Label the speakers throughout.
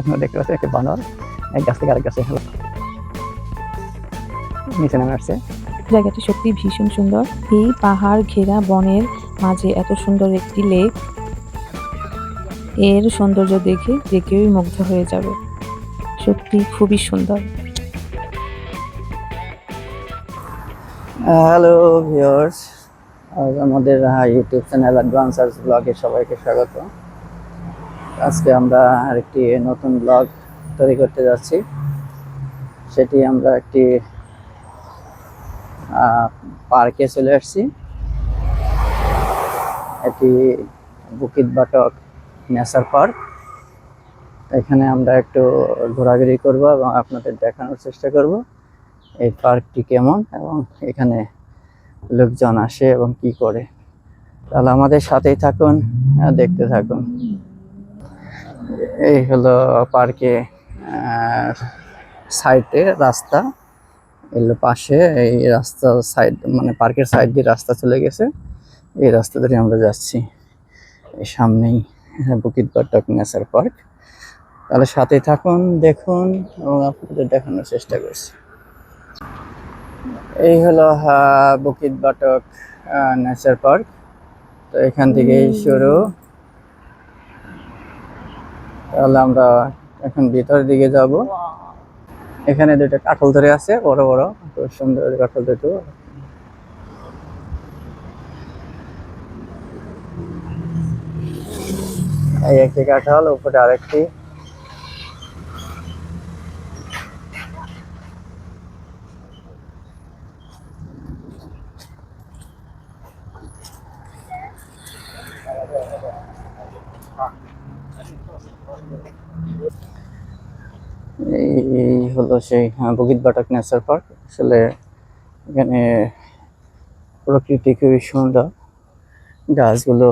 Speaker 1: আপনারা দেখতে পাচ্ছেন একটা বানর গাছ থেকে আরেক গাছে নিচে
Speaker 2: জায়গাটি সত্যি ভীষণ সুন্দর এই পাহাড় ঘেরা বনের মাঝে এত সুন্দর একটি লেক এর সৌন্দর্য দেখে যে কেউই মুগ্ধ হয়ে যাবে সত্যি খুবই সুন্দর
Speaker 1: হ্যালো ভিওর্স আমাদের ইউটিউব চ্যানেল অ্যাডভান্সার্স ব্লগে সবাইকে স্বাগত আজকে আমরা আরেকটি নতুন ব্লগ তৈরি করতে যাচ্ছি সেটি আমরা একটি পার্কে চলে আসছি এটি বুকিত বাটক নেচার পার্ক এখানে আমরা একটু ঘোরাঘুরি করব এবং আপনাদের দেখানোর চেষ্টা করব এই পার্কটি কেমন এবং এখানে লোকজন আসে এবং কি করে তাহলে আমাদের সাথেই থাকুন দেখতে থাকুন এই হলো পার্কে সাইডে রাস্তা এলো পাশে এই রাস্তার সাইড মানে পার্কের সাইড দিয়ে রাস্তা চলে গেছে এই রাস্তা ধরে আমরা যাচ্ছি এই সামনেই বুকিতগড় টক নেচার পার্ক তাহলে সাথে থাকুন দেখুন এবং আপনাদের দেখানোর চেষ্টা করছি এই হলো বুকিত বাটক নেচার পার্ক তো এখান থেকেই শুরু তাহলে আমরা এখন ভিতরের দিকে যাব এখানে দুটো কাঠল ধরে আছে বড় বড় খুব সুন্দর কাঠল দুটো এই একটি কাঠাল উপরে আরেকটি সেই বগিতবাটাক ন্যাচার পার্ক আসলে এখানে প্রকৃতি খুবই সুন্দর গাছগুলো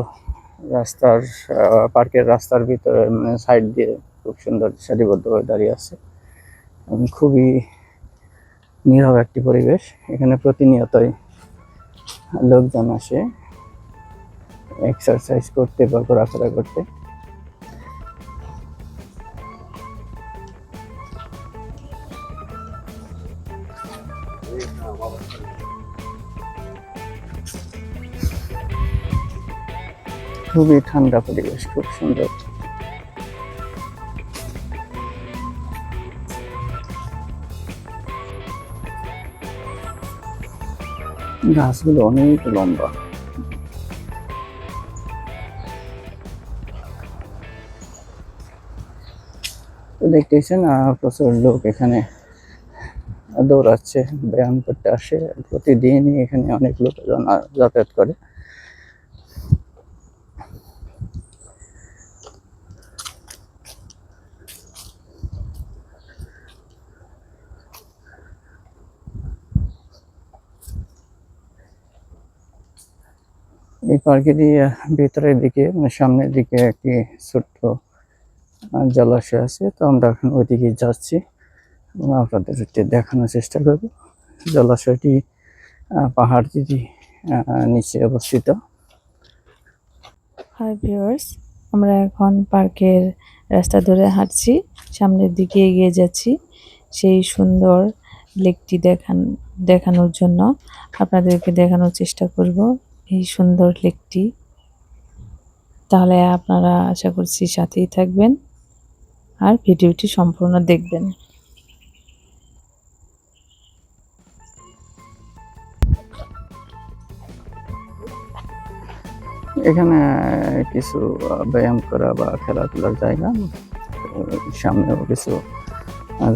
Speaker 1: রাস্তার পার্কের রাস্তার ভিতরে মানে সাইড দিয়ে খুব সুন্দর সারিবদ্ধভাবে দাঁড়িয়ে আছে এবং খুবই নীরব একটি পরিবেশ এখানে প্রতিনিয়তই লোকজন আসে এক্সারসাইজ করতে বা ঘোরাফেরা করতে খুবই ঠান্ডা পরিবেশ খুব সুন্দর গাছগুলো অনেক লম্বা দেখতেছেন প্রচুর লোক এখানে দৌড়াচ্ছে ব্যায়াম করতে আসে প্রতিদিনই এখানে অনেক লোক যাতায়াত করে এই পার্কেরই ভিতরের দিকে মানে সামনের দিকে একটি ছোট্ট জলাশয় আছে তো আমরা এখন ওইদিকে যাচ্ছি এবং আপনাদের দেখানোর চেষ্টা করব জলাশয়টি পাহাড় দিদি নিচে অবস্থিত
Speaker 2: হাই ভিউয়ার্স আমরা এখন পার্কের রাস্তা ধরে হাঁটছি সামনের দিকে এগিয়ে যাচ্ছি সেই সুন্দর লেকটি দেখান দেখানোর জন্য আপনাদেরকে দেখানোর চেষ্টা করব এই সুন্দর লেকটি তাহলে আপনারা আশা করছি সাথেই থাকবেন আর ভিডিওটি সম্পূর্ণ দেখবেন
Speaker 1: এখানে কিছু ব্যায়াম করা বা খেলাধুলার জায়গা সামনেও কিছু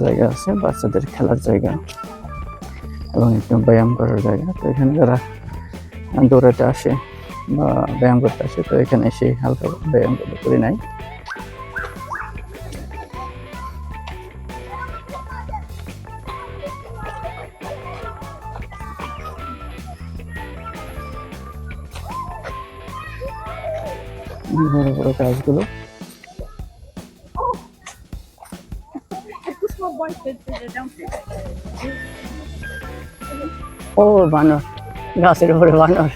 Speaker 1: জায়গা আছে বাচ্চাদের খেলার জায়গা এবং একটু ব্যায়াম করার জায়গা তো এখানে যারা দৌড়াতে আসে বা ব্যায়াম করতে আসে তো এখানে এসে হালকা ব্যায়াম করতে করে নাই বড় বড় কাজগুলো ও বানর গাছের উপরে বানর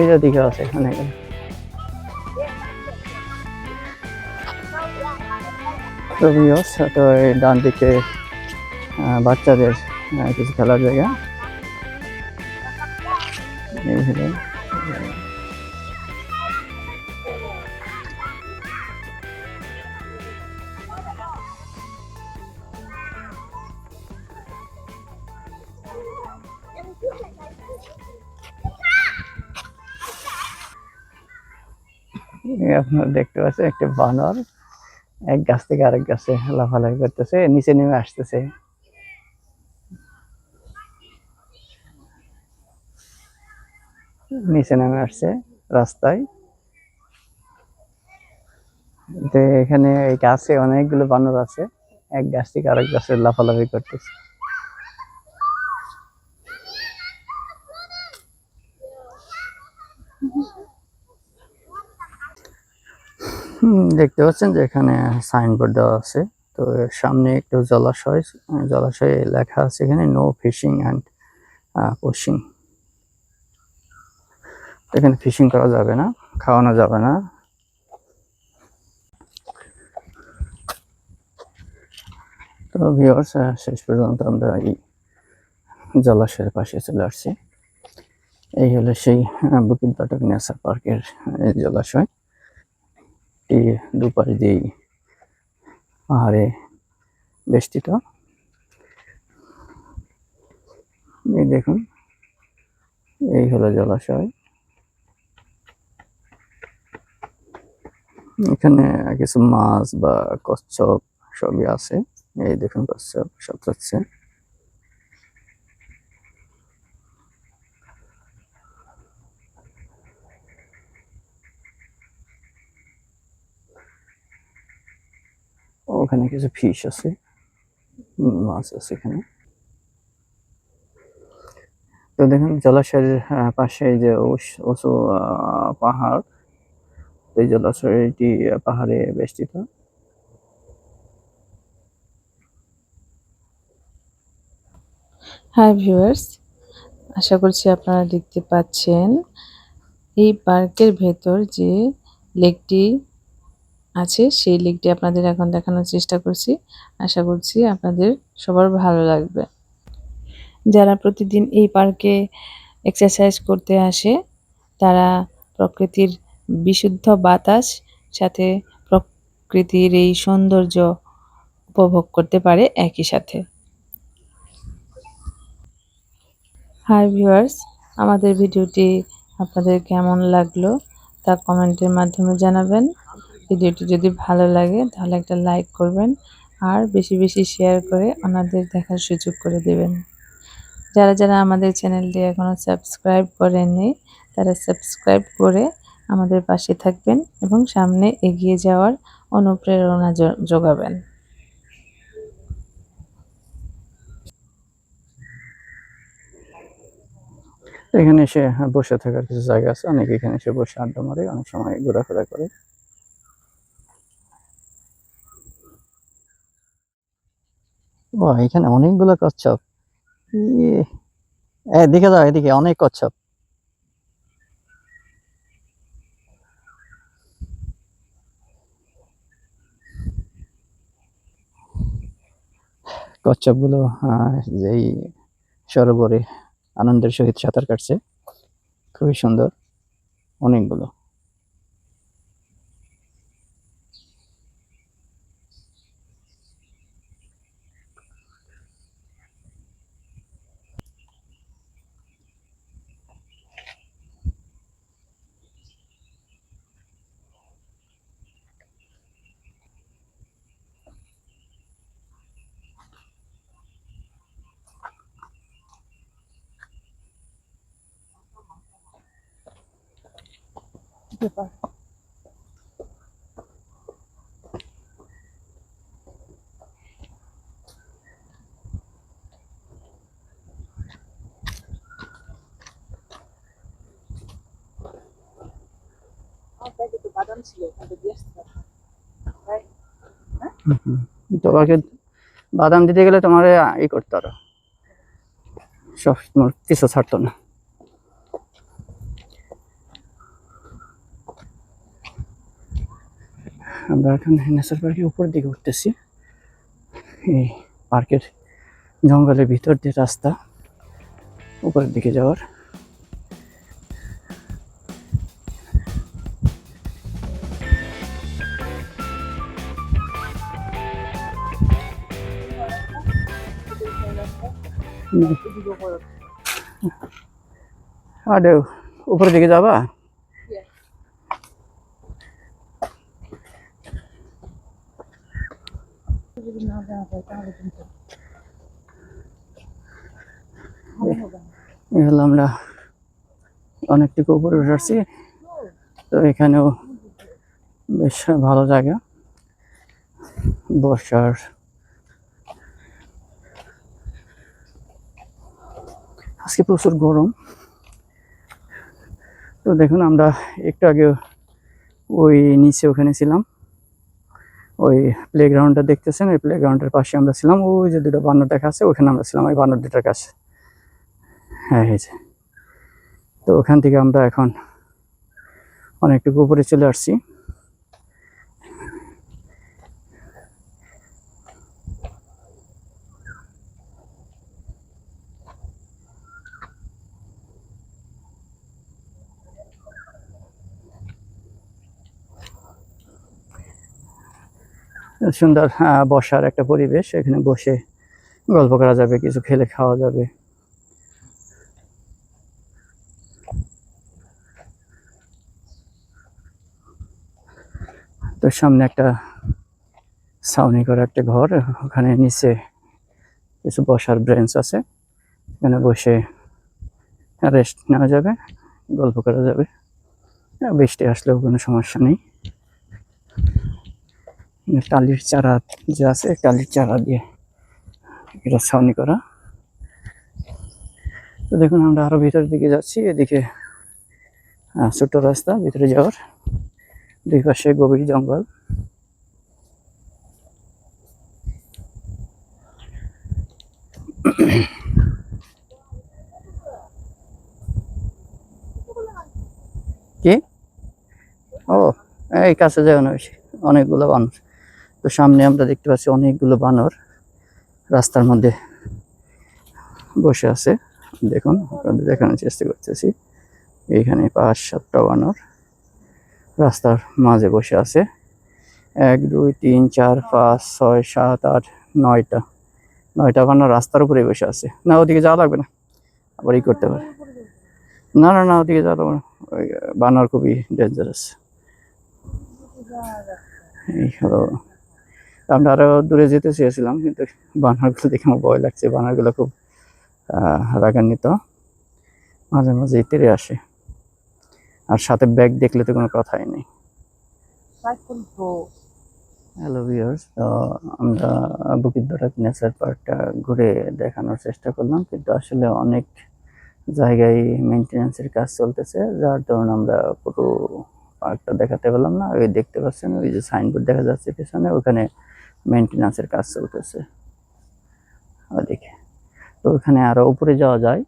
Speaker 1: এইটা দিকে আছে অনেক তো এই ডান দিকে বাচ্চাদের কিছু খেলার জায়গা এই আপনারা দেখতে পাচ্ছেন একটা বানর এক গাছ থেকে আরেক গাছে লাফালাফি করতেছে নিচে নেমে আসতেছে নিচে নেমে আসছে রাস্তায় এখানে এই গাছে অনেকগুলো বানর আছে এক গাছ থেকে আরেক গাছে লাফালাফি করতেছে দেখতে পাচ্ছেন যে এখানে সাইনবোর্ড দেওয়া আছে তো সামনে একটু জলাশয় জলাশয়ে লেখা আছে এখানে নো ফিশিং অ্যান্ড পোশিং এখানে ফিশিং করা যাবে না খাওয়ানো যাবে না তো ভিওর্স শেষ পর্যন্ত আমরা এই জলাশয়ের পাশে চলে আসছি এই হলো সেই বুকিত বাটক নেশা পার্কের জলাশয় একটি দুপাশ দিয়েই পাহাড়ে বেষ্টিত এই দেখুন এই হলো জলাশয় এখানে কিছু মাছ বা কচ্ছপ সবই আছে এই দেখুন কচ্ছপ সব যাচ্ছে এখানে কিছু ফিশ আছে মাছ আছে এখানে তো দেখুন জলাশয়ের পাশে যে উঁচু পাহাড় এই জলাশয়টি পাহাড়ে বেষ্টিত
Speaker 2: হ্যাঁ ভিউয়ার্স আশা করছি আপনারা দেখতে পাচ্ছেন এই পার্কের ভেতর যে লেকটি আছে সেই লিঙ্কটি আপনাদের এখন দেখানোর চেষ্টা করছি আশা করছি আপনাদের সবার ভালো লাগবে যারা প্রতিদিন এই পার্কে এক্সারসাইজ করতে আসে তারা প্রকৃতির বিশুদ্ধ বাতাস সাথে প্রকৃতির এই সৌন্দর্য উপভোগ করতে পারে একই সাথে হাই ভিউয়ার্স আমাদের ভিডিওটি আপনাদের কেমন লাগলো তা কমেন্টের মাধ্যমে জানাবেন ভিডিওটি যদি ভালো লাগে তাহলে একটা লাইক করবেন আর বেশি বেশি শেয়ার করে ওনাদের দেখার সুযোগ করে দেবেন যারা যারা আমাদের চ্যানেলটি এখনও সাবস্ক্রাইব করেননি তারা সাবস্ক্রাইব করে আমাদের পাশে থাকবেন এবং সামনে এগিয়ে যাওয়ার অনুপ্রেরণা যোগাবেন
Speaker 1: এখানে এসে বসে থাকার কিছু জায়গা আছে অনেকে এখানে এসে বসে আড্ডা মারে অনেক সময় ঘোরাফেরা করে এখানে অনেকগুলো কচ্ছপ দেখে ইয়ে। যাও এদিকে অনেক কচ্ছপ কচ্ছপ গুলো যেই সরোবরে আনন্দের সহিত সাঁতার কাটছে খুবই সুন্দর অনেকগুলো ব্যাপার তোমাকে বাদাম দিতে গেলে তোমার ই করতে আরো সব তোমার কিছু ছাড়তো না झारखंड नैशनल पार्क ऊपर दिखे उठते पार्क जंगल भर दिए रास्ता ऊपर दिखे जावर अरे ऊपर दिखे जावा আমরা অনেকটুকু উপরে উঠেছি তো এখানেও বেশ ভালো জায়গা বসার আজকে প্রচুর গরম তো দেখুন আমরা একটু আগে ওই নিচে ওখানে ছিলাম ওই প্লেগ্রাউন্ডটা দেখতেছেন ওই প্লেগ্রাউন্ডের পাশে আমরা ছিলাম ওই যে দুটো বানর দেখা আছে ওখানে আমরা ছিলাম ওই বানর দুটার কাছে হ্যাঁ হয়েছে তো ওখান থেকে আমরা এখন অনেকটুকু উপরে চলে আসছি সুন্দর বসার একটা পরিবেশ এখানে বসে গল্প করা যাবে কিছু খেলে খাওয়া যাবে তো সামনে একটা ছাউনি করা একটা ঘর ওখানে নিচে কিছু বসার ব্রেঞ্চ আছে এখানে বসে রেস্ট নেওয়া যাবে গল্প করা যাবে বৃষ্টি আসলেও কোনো সমস্যা নেই টালির চারা যে আছে টালির চারা দিয়ে এটা ছাউনি করা তো দেখুন আমরা আরও ভিতরের দিকে যাচ্ছি এদিকে ছোট রাস্তা ভিতরে যাওয়ার দুই পাশে গভীর জঙ্গল কি ও এই কাছে যাওয়া না অনেকগুলো মানুষ তো সামনে আমরা দেখতে পাচ্ছি অনেকগুলো বানর রাস্তার মধ্যে বসে আছে দেখুন আপনাদের দেখানোর চেষ্টা করতেছি এইখানে পাঁচ সাতটা বানর রাস্তার মাঝে বসে আছে এক দুই তিন চার পাঁচ ছয় সাত আট নয়টা নয়টা বানর রাস্তার উপরেই বসে আছে না ওদিকে যাওয়া লাগবে না আবার ই করতে পারে না না না ওদিকে যাওয়া লাগবে না ওই বানর খুবই ডেঞ্জারাস এই হলো আমরা আরও দূরে যেতে চেয়েছিলাম কিন্তু বানরগুলো দেখে আমার ভয় লাগছে বানরগুলো খুব রাগান্বিত মাঝে মাঝে তেরে আসে আর সাথে ব্যাগ দেখলে তো কোনো কথাই নেই হ্যালো ভিউয়ার্স তো আমরা বুকিদ্দরা নেচার পার্কটা ঘুরে দেখানোর চেষ্টা করলাম কিন্তু আসলে অনেক জায়গায় মেনটেন্যান্সের কাজ চলতেছে যার ধরুন আমরা পুরো পার্কটা দেখাতে পেলাম না ওই দেখতে পাচ্ছেন ওই যে সাইনবোর্ড দেখা যাচ্ছে পেছনে ওখানে মেনটেন্সের কাজ চলতেছে ওদিকে তো ওখানে আরও উপরে যাওয়া যায়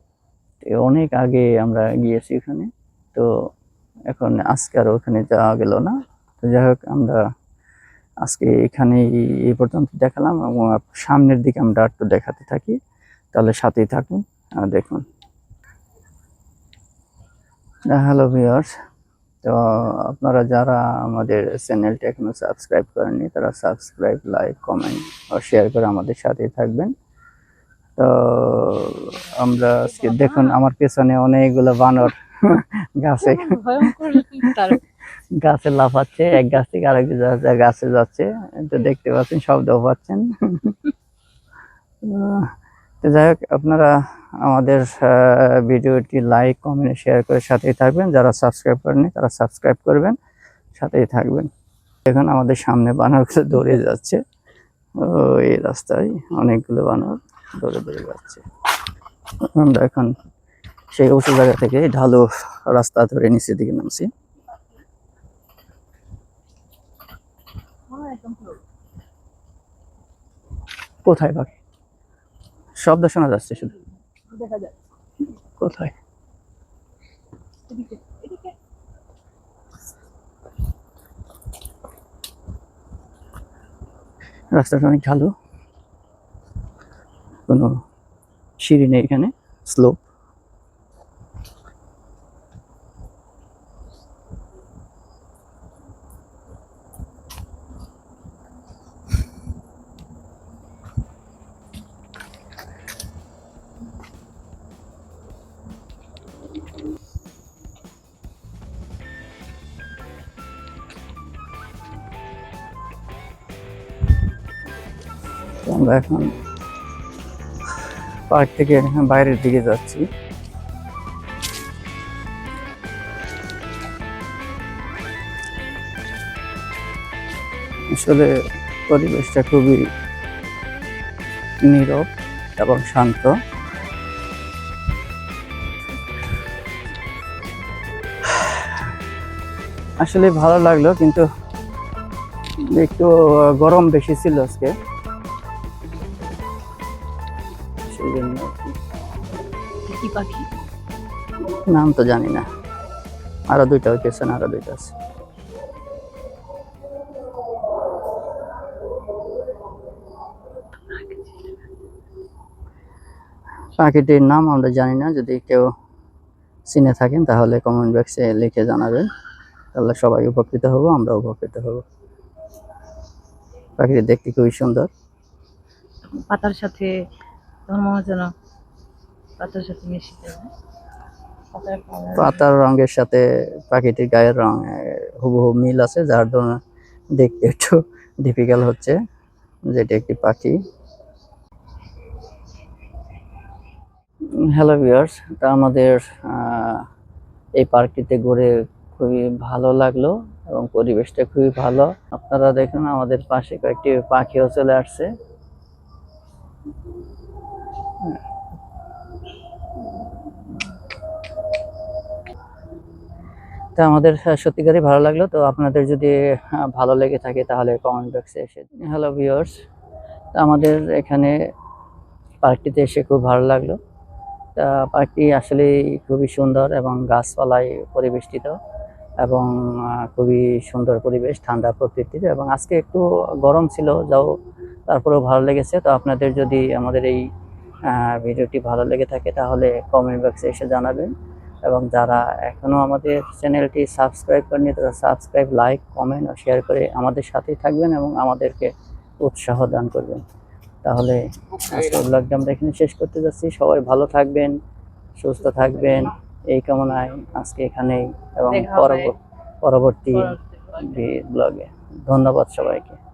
Speaker 1: অনেক আগে আমরা গিয়েছি ওখানে তো এখন আজকে আর ওখানে যাওয়া গেল না তো যাই হোক আমরা আজকে এখানে এই পর্যন্ত দেখালাম এবং সামনের দিকে আমরা তো দেখাতে থাকি তাহলে সাথেই থাকুন আর দেখুন হ্যাঁ, হ্যালো ভিওর্স তো আপনারা যারা আমাদের চ্যানেলটা এখনও সাবস্ক্রাইব করেননি তারা সাবস্ক্রাইব লাইক কমেন্ট ও শেয়ার করে আমাদের সাথেই থাকবেন তো আমরা আজকে দেখুন আমার পেছনে অনেকগুলো বানর গাছে গাছে লাফাচ্ছে এক গাছ থেকে আরেক গাছে যাচ্ছে তো দেখতে পাচ্ছেন শব্দও পাচ্ছেন তো যাই হোক আপনারা আমাদের ভিডিওটি লাইক কমেন্ট শেয়ার করে সাথেই থাকবেন যারা সাবস্ক্রাইব করেনি তারা সাবস্ক্রাইব করবেন সাথেই থাকবেন এখন আমাদের সামনে বানরগুলো দৌড়ে যাচ্ছে এই রাস্তায় অনেকগুলো বানর দৌড়ে দৌড়ে যাচ্ছে আমরা এখন সেই উঁচু জায়গা থেকে ঢালু রাস্তা ধরে নিচে দিকে নামছি কোথায় বাকি শব্দ শোনা যাচ্ছে শুধু কোথায় রাস্তাটা অনেক ভালো কোনো সিঁড়ি নেই এখানে স্লোপ আমরা এখন পার্ক থেকে বাইরের দিকে যাচ্ছি আসলে পরিবেশটা খুবই নীরব এবং শান্ত আসলে ভালো লাগলো কিন্তু একটু গরম বেশি ছিল আজকে পাখি নাম তো জানি না আরো দুইটা হইতেছে না আরো দুইটা আছে পাখিটির নাম আমরা জানি না যদি কেউ চিনে থাকেন তাহলে কমেন্ট বক্সে লিখে জানাবেন তাহলে সবাই উপকৃত হব আমরা উপকৃত হব পাখিটি দেখতে খুবই সুন্দর
Speaker 2: পাতার সাথে ধর্ম পাতার সাথে
Speaker 1: পাতার রঙের সাথে পাখিটির গায়ের রং হুবহু মিল আছে যার জন্য দেখতে একটু ডিফিকাল্ট হচ্ছে যেটি একটি পাখি হ্যালো ভিউয়ার্স তা আমাদের এই পার্কটিতে ঘুরে খুবই ভালো লাগলো এবং পরিবেশটা খুবই ভালো আপনারা দেখুন আমাদের পাশে কয়েকটি পাখিও চলে আসছে তা আমাদের সত্যিকারই ভালো লাগলো তো আপনাদের যদি ভালো লেগে থাকে তাহলে কমেন্ট বক্সে এসে হ্যালো ভিওর্স আমাদের এখানে পার্কটিতে এসে খুব ভালো লাগলো তা পার্কটি আসলে খুবই সুন্দর এবং গাছপালায় পরিবেষ্টিত এবং খুবই সুন্দর পরিবেশ ঠান্ডা প্রকৃতির এবং আজকে একটু গরম ছিল যাও তারপরেও ভালো লেগেছে তো আপনাদের যদি আমাদের এই ভিডিওটি ভালো লেগে থাকে তাহলে কমেন্ট বক্সে এসে জানাবেন এবং যারা এখনও আমাদের চ্যানেলটি সাবস্ক্রাইব করেনি তারা সাবস্ক্রাইব লাইক কমেন্ট ও শেয়ার করে আমাদের সাথেই থাকবেন এবং আমাদেরকে উৎসাহ দান করবেন তাহলে ব্লগটা আমরা এখানে শেষ করতে যাচ্ছি সবাই ভালো থাকবেন সুস্থ থাকবেন এই কামনায় আজকে এখানেই এবং পরবর্তী ব্লগে ধন্যবাদ সবাইকে